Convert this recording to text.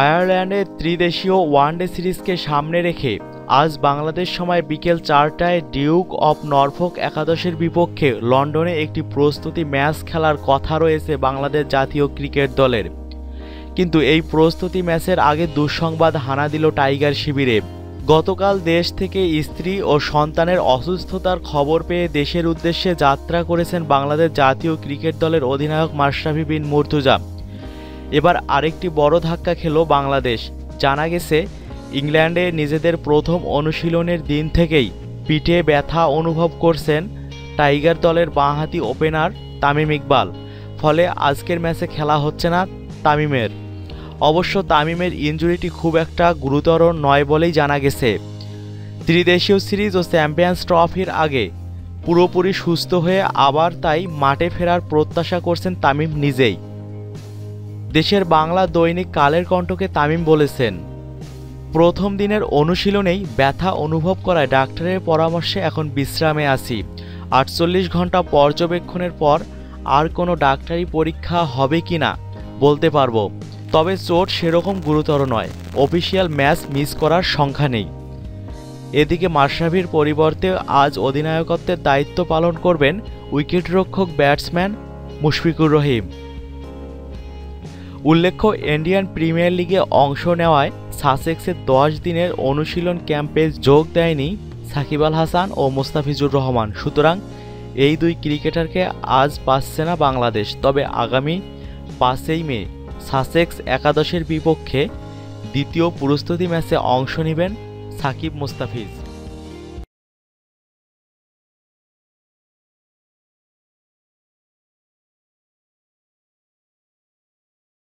আয়ারল্যান্ডের ত্রিদেশীয় ওয়ানডে সিরিজকে সামনে রেখে আজ বাংলাদেশ সময় বিকেল চারটায় ডিউক অব নরফোক একাদশের বিপক্ষে লন্ডনে একটি প্রস্তুতি ম্যাচ খেলার কথা রয়েছে বাংলাদেশ জাতীয় ক্রিকেট দলের। কিন্তু এই প্রস্তুতি ম্যাচের আগে দুঃসংবাদ হানা দিল টাইগার শিবিরে। গতকাল দেশ থেকে স্ত্রী ও সন্তানের অসুস্থতার খবর পেয়ে দেশের উদ্দেশ্যে যাত্রা করেছেন বাংলাদেশ জাতীয় ক্রিকেট দলের অধিনায়ক মাশরাফি বিন মুর্তুজা। এবার আরেকটি বড় ধাক্কা খেল বাংলাদেশ। জানা গেছে, ইংল্যান্ডে নিজেদের প্রথম অনুশীলনের দিন থেকেই পিঠে ব্যথা অনুভব করছেন টাইগার দলের বাঁহাতি ওপেনার তামিম ইকবাল। ফলে আজকের ম্যাচে খেলা হচ্ছে না তামিমের। অবশ্য তামিমের ইনজুরিটি খুব একটা গুরুতর নয় বলেই জানা গেছে। ত্রিদেশীয় সিরিজ ও চ্যাম্পিয়ন্স ট্রফির আগে পুরোপুরি সুস্থ হয়ে আবার তাই মাঠে ফেরার প্রত্যাশা করছেন তামিম নিজেই। দেশের বাংলা দৈনিক কালের কণ্ঠকে তামিম বলেছেন, প্রথম দিনের অনুশীলনেই ব্যথা অনুভব করায় ডাক্তারের পরামর্শে এখন বিশ্রামে আছি। আটচল্লিশ ঘণ্টা পর্যবেক্ষণের পর আর কোনো ডাক্তারি পরীক্ষা হবে কি না বলতে পারব, তবে চোট সেরকম গুরুতর নয়। অফিসিয়াল ম্যাচ মিস করার সংখ্যা নেই। এদিকে মাশরাফির পরিবর্তে আজ অধিনায়কত্বের দায়িত্ব পালন করবেন উইকেটরক্ষক ব্যাটসম্যান মুশফিকুর রহিম। উল্লেখ্য, ইন্ডিয়ান প্রিমিয়ার লিগে অংশ নেওয়ায় সাসেক্সের দশ দিনের অনুশীলন ক্যাম্পে যোগ দেয়নি সাকিব আল হাসান ও মোস্তাফিজুর রহমান। সুতরাং এই দুই ক্রিকেটারকে আজ পাচ্ছে না বাংলাদেশ। তবে আগামী পাঁচই মে সাসেক্স একাদশের বিপক্ষে দ্বিতীয় প্রস্তুতি ম্যাচে অংশ নেবেন সাকিব মোস্তাফিজ।